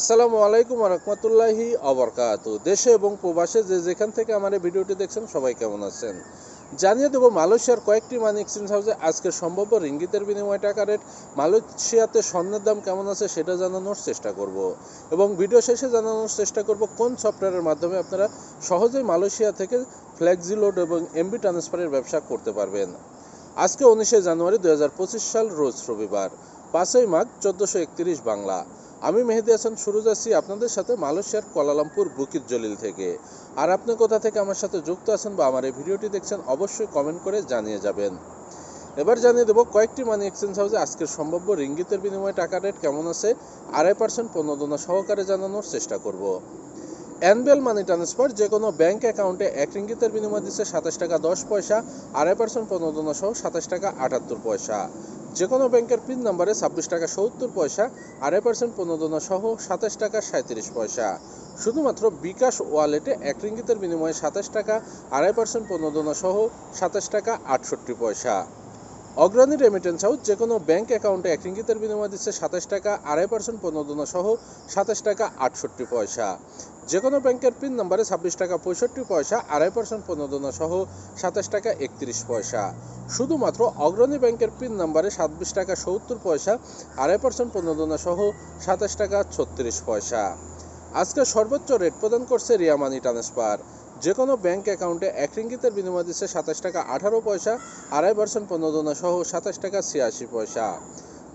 আসসালামু আলাইকুম রহমতুল্লাহি অবরকাত দেশে এবং প্রবাসে যে যেখান থেকে আমার এই ভিডিওটি দেখছেন, সবাই কেমন আছেন? জানিয়ে দেবো, মালয়েশিয়ার কয়েকটি মানি এক্সচেঞ্জ হাউসে আজকের সম্ভাব্য রিঙ্গিতের বিনিময় টাকা রেট, মালয়েশিয়াতে স্বর্ণের দাম কেমন আছে সেটা জানানোর চেষ্টা করব এবং ভিডিও শেষে জানানোর চেষ্টা করব, কোন সফটওয়্যারের মাধ্যমে আপনারা সহজেই মালয়েশিয়া থেকে ফ্লেক্সিলোড এবং এমবি ট্রান্সফারের ব্যবসা করতে পারবেন। আজকে উনিশে জানুয়ারি দু হাজার পঁচিশ সাল, রোজ রবিবার, পাঁচই মাঘ, চোদ্দোশো বাংলা। আমি মেহেদি হাসান, শুরু যাচ্ছি আপনাদের সাথে মালয়েশিয়ার কোয়ালালামপুর, বুকিত জলিল থেকে। আর আপনি কোথা থেকে আমার সাথে যুক্ত আছেন বা আমার এই ভিডিওটি দেখছেন, অবশ্যই কমেন্ট করে জানিয়ে যাবেন। এবার জানিয়ে দেবো, কয়েকটি মানি এক্সচেঞ্জ হাউসে আজকের সম্ভাব্য রিঙ্গিতের বিনিময়ে টাকা রেট কেমন আছে, আড়াই পার্সেন্ট প্রণোদনা সহকারে জানানোর চেষ্টা করব। অ্যানবেল মানি ট্রান্সফার যে কোনো ব্যাংক অ্যাকাউন্টে এক রিঙ্গিতের বিনিময় দিচ্ছে সাতাশ টাকা দশ পয়সা, আড়াই পার্সেন্ট প্রণোদনা সহ সাতাশ টাকা আটাত্তর পয়সা। যে কোনো ব্যাংকের পিন নাম্বারে ছাব্বিশ টাকা সত্তর পয়সা, আড়াই পার্সেন্ট প্রণোদনা সহ সাতাশ টাকা সাঁত্রিশ পয়সা। শুধুমাত্র বিকাশ ওয়ালেটে এক রিঙ্গিতের বিনিময়ে সাতাশ টাকা, আড়াই পার্সেন্ট প্রণোদনা সহ সাতাশ টাকা আটষট্টি পয়সা। অগ্রণী রেমিটেন্স হাউস যে কোনো ব্যাংক অ্যাকাউন্টে এক রিঙ্গিতের বিনিময় দিচ্ছে সাতাশ টাকা, আড়াই পার্সেন্ট প্রণোদনা সহ সাতাশ টাকা, আটষট্টি পয়সা। যে কোনো ব্যাংকের পিন নাম্বারে ছাব্বিশ টাকা, পঁয়ষট্টি পয়সা, আড়াই পার্সেন্ট প্রণোদনা সহ সাতাশ টাকা, একত্রিশ পয়সা। শুধুমাত্র অগ্রণী ব্যাংকের পিন নাম্বারে ছাব্বিশ টাকা, সত্তর পয়সা, আড়াই পার্সেন্ট প্রণোদনা সহ সাতাশ টাকা, ছত্রিশ পয়সা। আজকে সর্বোচ্চ রেট প্রদান করছে রিয়া মানি ট্রান্সফার যে কোনো ব্যাংক অ্যাকাউন্টে এক রিঙ্গিতের বিনিময় দিচ্ছে সাতাশ টাকা আঠারো পয়সা, আড়াই পার্সেন্ট প্রণোদনা সহ সাতাশ টাকা ছিয়াশি পয়সা।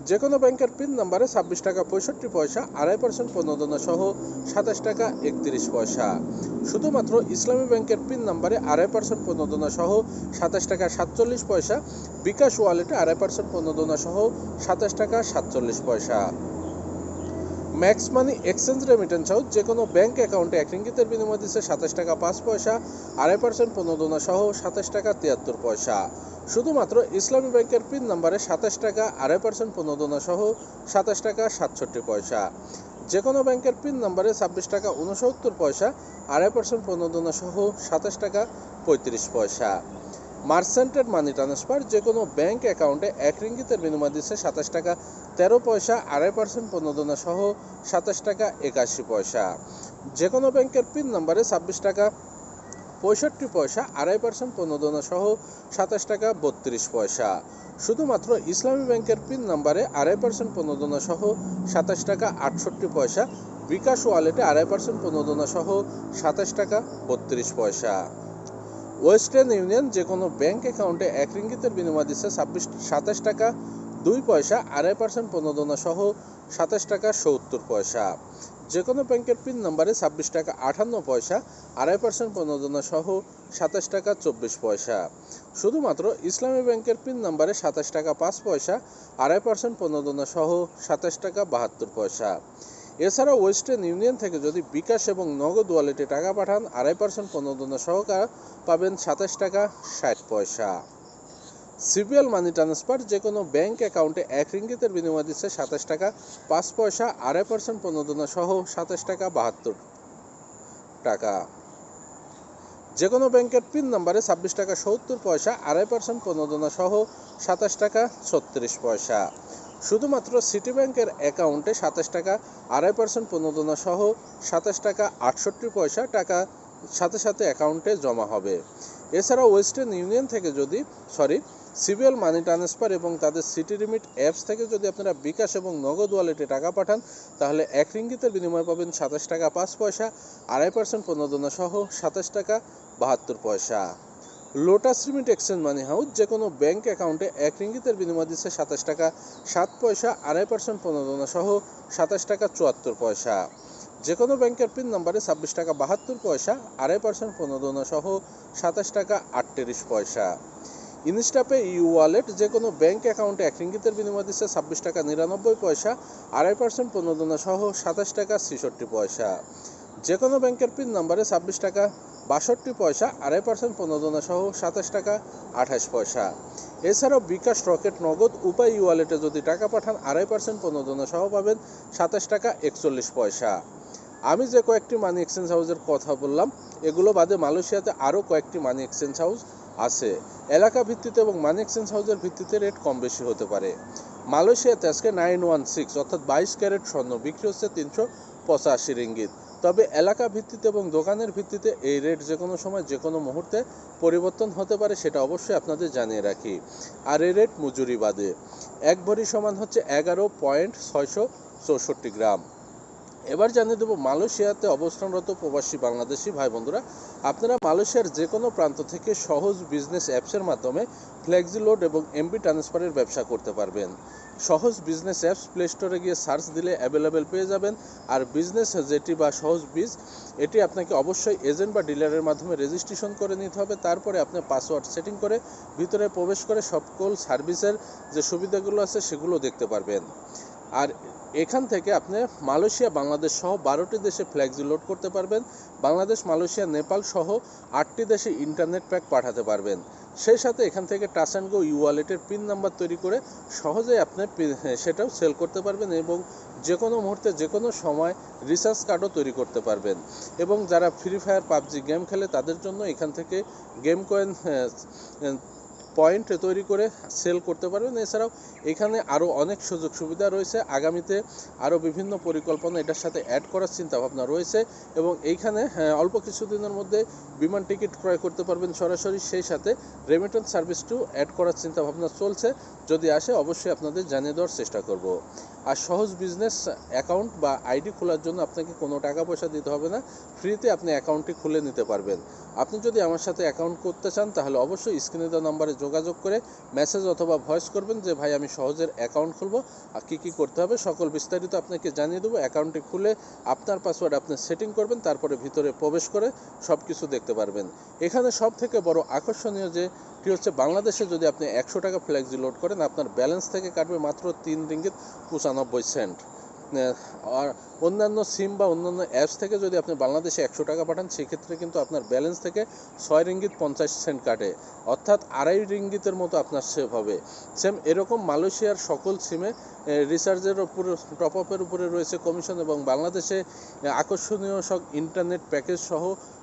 যে কোনো ব্যাংকের পিন নাম্বারে ছাব্বিশ টাকা পঁয়ষট্টি পয়সা, আড়াই পার্সেন্ট প্রণোদনা সহ সাতাশ টাকা একত্রিশ পয়সা। শুধুমাত্র ইসলামী ব্যাংকের পিন নাম্বারে আড়াই পার্সেন্ট প্রণোদনা সহ সাতাশ টাকা সাতচল্লিশ পয়সা, বিকাশ ওয়ালেটে আড়াই পার্সেন্ট প্রণোদনা সহ সাতাশ টাকা সাতচল্লিশ পয়সা। Max money exchange remittance house যে কোনো ব্যাঙ্ক অ্যাকাউন্টে এক রিঙ্গিতের বিনিময় দিচ্ছে সাতাশ টাকা পাঁচ পয়সা, আড়াই পার্সেন্ট প্রণোদনা সহ সাতাশ টাকা তিয়াত্তর পয়সা। শুধুমাত্র ইসলামী ব্যাংকের পিন নাম্বারে সাতাশ টাকা, আড়াই পার্সেন্ট প্রণোদনা সহ সাতাশ টাকা সাতষট্টি পয়সা। যে কোনো ব্যাংকের পিন নাম্বারে ছাব্বিশ টাকা উনসত্তর পয়সা, আড়াই পার্সেন্ট প্রণোদনা সহ সাতাশ টাকা পঁয়ত্রিশ পয়সা। মার্সেন্টেড মানি ট্রান্সফার যে কোনো ব্যাংক অ্যাকাউন্টে এক রিঙ্গিতের বিনিময় দিচ্ছে সাতাশ টাকা তেরো পয়সা, আড়াই পার্সেন্ট প্রণোদনা সহ সাতাশ টাকা একাশি পয়সা। যে কোনো ব্যাংকের পিন নাম্বারে ছাব্বিশ টাকা, পঁয়ষট্টি পয়সা, আড়াই পার্সেন্ট প্রণোদনা সহ সাতাশ টাকা, বত্রিশ পয়সা। শুধুমাত্র ইসলামী ব্যাংকের পিন নাম্বারে আড়াই পার্সেন্ট প্রণোদনা সহ সাতাশ টাকা, আটষট্টি পয়সা, বিকাশ ওয়ালেটে আড়াই পার্সেন্ট প্রণোদনা সহ সাতাশ টাকা, বত্রিশ পয়সা। ওয়েস্টার্ন ইউনিয়ন যে কোনো ব্যাংক অ্যাকাউন্টে এক রিঙ্গিতের বিনিময় দিচ্ছে ছাব্বিশ, সাতাশ টাকা দুই পয়সা, আড়াই পার্সেন্ট প্রণোদনা সহ সাতাশ টাকা সত্তর পয়সা। যে কোনো ব্যাংকের পিন নাম্বারে ছাব্বিশ টাকা আটান্ন পয়সা, আড়াই পার্সেন্ট প্রণোদনা সহ সাতাশ টাকা চব্বিশ পয়সা। শুধুমাত্র ইসলামী ব্যাংকের পিন নাম্বারে সাতাশ টাকা পাঁচ পয়সা, আড়াই পার্সেন্ট প্রণোদনা সহ সাতাশ টাকা বাহাত্তর পয়সা। এছাড়া ওয়েস্টার্ন ইউনিয়ন থেকে যদি বিকাশ এবং নগদ ওয়ালেটে টাকা পাঠান, আড়াই পার্সেন্ট প্রণোদনা সহকার পাবেন সাতাশ টাকা ষাট পয়সা। সিবিএল মানি ট্রান্সফার যে কোনো ব্যাংক অ্যাকাউন্টে এক রিঙ্গিতের বিনিময় দিচ্ছে সাতাশ টাকা, পাঁচ পয়সা, আড়াই পার্সেন্ট প্রণোদনা সহ সাতাশ টাকা বাহাত্তর টাকা। যে কোনো ব্যাংকের পিন নাম্বারে ছাব্বিশ টাকা সত্তর পয়সা, আড়াই পার্সেন্ট প্রণোদনা সহ সাতাশ টাকা ছত্রিশ পয়সা। শুধুমাত্র সিটি ব্যাংকের অ্যাকাউন্টে সাতাশ টাকা, আড়াই পার্সেন্ট প্রণোদনা সহ সাতাশ টাকা আটষট্টি পয়সা টাকা সাথে সাথে অ্যাকাউন্টে জমা হবে। এছাড়া ওয়েস্টার্ন ইউনিয়ন থেকে যদি, সরি সিবিএল মানি ট্রান্সফার এবং তাদের সিটি লিমিট অ্যাপস থেকে যদি আপনারা বিকাশ এবং নগদ ওয়ালেটে টাকা পাঠান, তাহলে এক রিঙ্গিতের বিনিময় পাবেন সাতাশ টাকা পাঁচ পয়সা, আড়াই পার্সেন্ট প্রণোদনা সহ সাতাশ টাকা বাহাত্তর পয়সা। Lotus limit exchange money house যে কোনো ব্যাংক অ্যাকাউন্টে এক রিঙ্গিতের বিনিময় দিচ্ছে সাতাশ টাকা সাত পয়সা, আড়াই পার্সেন্ট প্রণোদনা সহ সাতাশ টাকা চুয়াত্তর পয়সা। যে কোনো ব্যাংকের পিন নাম্বারে ছাব্বিশ টাকা বাহাত্তর পয়সা, আড়াই পার্সেন্ট প্রণোদনা সহ সাতাশ টাকা আটত্রিশ পয়সা। ইনস্টাপে ইউ ওয়ালেট যে কোনো ব্যাংক অ্যাকাউন্টে এক রিঙ্গিতের বিনিময় দিচ্ছে ছাব্বিশ টাকা নিরানব্বই পয়সা, আড়াই পার্সেন্ট প্রণোদনা সহ সাতাশ টাকা ছেষট্টি পয়সা। যে কোনো ব্যাংকের পিন নাম্বারে ছাব্বিশ টাকা বাষট্টি পয়সা, আড়াই পার্সেন্ট প্রণোদনা সহ সাতাশ টাকা আঠাশ পয়সা। এছাড়াও বিকাশ রকেট নগদ উপায় ওয়ালেটে যদি টাকা পাঠান, আড়াই পার্সেন্ট প্রণোদনা সহ পাবেন সাতাশ টাকা একচল্লিশ পয়সা। আমি যে কয়েকটি মানি এক্সচেঞ্জ হাউসের কথা বললাম, এগুলো বাদে মালয়েশিয়াতে আরও কয়েকটি মানি এক্সচেঞ্জ হাউস আছে। এলাকা ভিত্তিতে এবং মানি এক্সচেঞ্জ হাউসের ভিত্তিতে রেট কম বেশি হতে পারে। মালয়েশিয়াতে আজকে নাইন ওয়ান সিক্স অর্থাৎ বাইশ ক্যারেট স্বর্ণ বিক্রি হচ্ছে তিনশো পঁচাশি রিঙ্গিত। তবে এলাকা ভিত্তিতে এবং দোকানের ভিত্তিতে এই রেট যে কোনো সময় যে কোনো মুহূর্তে পরিবর্তন হতে পারে সেটা অবশ্যই আপনাদের জানিয়ে রাখি। আর এই রেট মজুরি বাদে। এক ভরি সমান হচ্ছে এগারো পয়েন্ট ছয়শো চৌষট্টি গ্রাম। এবার জানিয়ে দেবো, মালয়েশিয়াতে অবস্থানরত প্রবাসী বাংলাদেশি ভাই বন্ধুরা আপনারা মালয়েশিয়ার যে কোনো প্রান্ত থেকে সহজ বিজনেস অ্যাপসের মাধ্যমে ফ্লেক্সি লোড এবং এমবি ট্রান্সফারের ব্যবসা করতে পারবেন। সহজ বিজনেস অ্যাপস প্লে স্টোরে গিয়ে সার্চ দিলে অ্যাভেলেবেল পেয়ে যাবেন। আর বিজনেস যেটি বা সহজ বিজ, এটি আপনাকে অবশ্যই এজেন্ট বা ডিলারের মাধ্যমে রেজিস্ট্রেশন করে নিতে হবে। তারপরে আপনি পাসওয়ার্ড সেটিং করে ভিতরে প্রবেশ করে সকল সার্ভিসের যে সুবিধাগুলো আছে সেগুলো দেখতে পারবেন। আর এখান থেকে আপনি মালয়েশিয়া বাংলাদেশ সহ বারোটি দেশে ফ্ল্যাক্সি লোড করতে পারবেন। বাংলাদেশ মালয়েশিয়া নেপাল সহ আটটি দেশে ইন্টারনেট প্যাক পাঠাতে পারবেন। সেই সাথে এখান থেকে টাচ অ্যান্ড গো ই ওয়ালেটের পিন নাম্বার তৈরি করে সহজেই আপনি হ্যাঁ, সেটাও সেল করতে পারবেন এবং যে কোনো মুহূর্তে যে কোনো সময় রিচার্জ কার্ডও তৈরি করতে পারবেন। এবং যারা ফ্রি ফায়ার পাবজি গেম খেলে তাদের জন্য এখান থেকে গেম কয়েন পয়েন্ট তৈরি করে সেল করতে পারবেন। এছাড়াও এখানে আরও অনেক সুযোগ সুবিধা রয়েছে। আগামীতে আরও বিভিন্ন পরিকল্পনা এটার সাথে অ্যাড করার চিন্তাভাবনা রয়েছে এবং এইখানে হ্যাঁ, অল্প কিছুদিনের মধ্যে বিমান টিকিট ক্রয় করতে পারবেন সরাসরি। সেই সাথে রেমিটেন্স সার্ভিসটিও অ্যাড করার চিন্তাভাবনা চলছে। যদি আসে অবশ্যই আপনাদের জানিয়ে দেওয়ার চেষ্টা করব। আর সহজ বিজনেস অ্যাকাউন্ট বা আইডি খোলার জন্য আপনাকে কোনো টাকা পয়সা দিতে হবে না। ফ্রিতে আপনি অ্যাকাউন্টটি খুলে নিতে পারবেন। আপনি যদি আমার সাথে অ্যাকাউন্ট করতে চান তাহলে অবশ্যই স্ক্রিনে দেওয়া নাম্বারে যোগাযোগ করে মেসেজ অথবা ভয়েস করবেন যে, ভাই, আমি সহজের অ্যাকাউন্ট খুলবো। আর কী কী করতে হবে? সকল বিস্তারিত আপনাকে জানিয়ে দেবো। অ্যাকাউন্টটি খুলে আপনার পাসওয়ার্ড আপনি সেটিং করবেন, তারপরে ভিতরে প্রবেশ করে সব কিছু দেখতে পারবেন। এখানে সব থেকে বড় আকর্ষণীয় যে টি হচ্ছে, বাংলাদেশে যদি আপনি একশো টাকা ফ্ল্যাক্সি লোড করেন, আপনার ব্যালেন্স থেকে কাটবে মাত্র তিন রিঙ্গিত পঁচানব্বই সেন্ট আর অন্যান্য সিম বা অন্যান্য অ্যাপস থেকে যদি আপনি বাংলাদেশে একশো টাকা পাঠান, সেক্ষেত্রে কিন্তু আপনার ব্যালেন্স থেকে ছয় রিঙ্গিত পঞ্চাশ সেন্ট কাটে। অর্থাৎ আড়াই রিঙ্গিতের মতো আপনার সেভ হবে। সেম এরকম মালয়েশিয়ার সকল সিমে রিচার্জের উপরে টপ আপের উপরে রয়েছে কমিশন এবং বাংলাদেশে আকর্ষণীয় সব ইন্টারনেট প্যাকেজ সহ,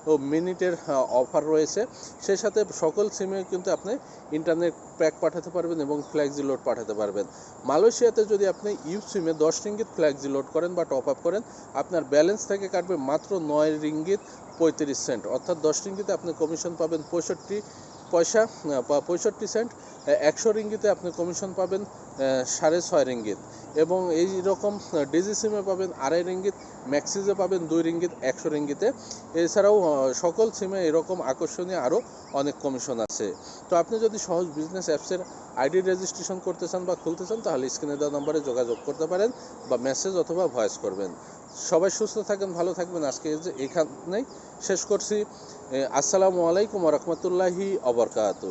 ও মিনিটের অফার রয়েছে। সেই সাথে সকল সিমে কিন্তু আপনি ইন্টারনেট প্যাক পাঠাতে পারবেন এবং ফ্ল্যাক্সি লোড পাঠাতে পারবেন। মালয়েশিয়াতে যদি আপনি ইউ সিমে দশ রিঙ্গিত ফ্ল্যাক্সি লোড করেন বা টপ আপ আপনার ব্যালেন্স থেকে কাটবে মাত্র নয় রিঙ্গিত পঁয়ত্রিশ সেন্ট। অর্থাৎ দশ রিঙ্গিতে আপনি কমিশন পাবেন পঁয়ষট্টি পয়সা বা পঁয়ষট্টি সেন্ট একশো রিঙ্গিতে আপনি কমিশন পাবেন সাড়ে ছয় রিঙ্গিত। এবং এই রকম ডিজি সিমে পাবেন আড়াই রিঙ্গিত ম্যাক্সিজে পাবেন দুই রিঙ্গিত, একশো রিঙ্গিতে। এছাড়াও সকল সিমে এরকম আকর্ষণীয় আরও অনেক কমিশন আছে। তো আপনি যদি সহজ বিজনেস অ্যাপসের আইডি রেজিস্ট্রেশন করতে চান বা খুলতে চান, তাহলে স্ক্রিনে দেওয়া নম্বরে যোগাযোগ করতে পারেন বা মেসেজ অথবা ভয়েস করবেন। সবাই সুস্থ থাকেন ভালো থাকবেন। আজকে এখানেই শেষ করছি। আসসালামু আলাইকুম রহমতুল্লাহি অবরকাত